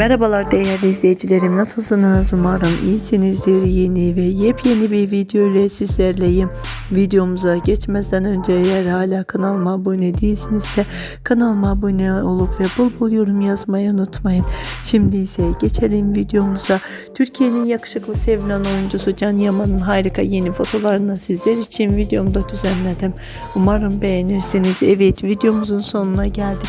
Merhabalar değerli izleyicilerim nasılsınız? Umarım iyisinizdir. Yeni ve yepyeni bir video ile sizlerleyim. Videomuza geçmeden önce eğer hala kanalıma abone değilsinizse kanalıma abone olup ve bol bol yorum yazmayı unutmayın. Şimdi ise geçelim videomuza. Türkiye'nin yakışıklı sevilen oyuncusu Can Yaman'ın harika yeni fotolarını sizler için videomda düzenledim. Umarım beğenirsiniz. Evet videomuzun sonuna geldik.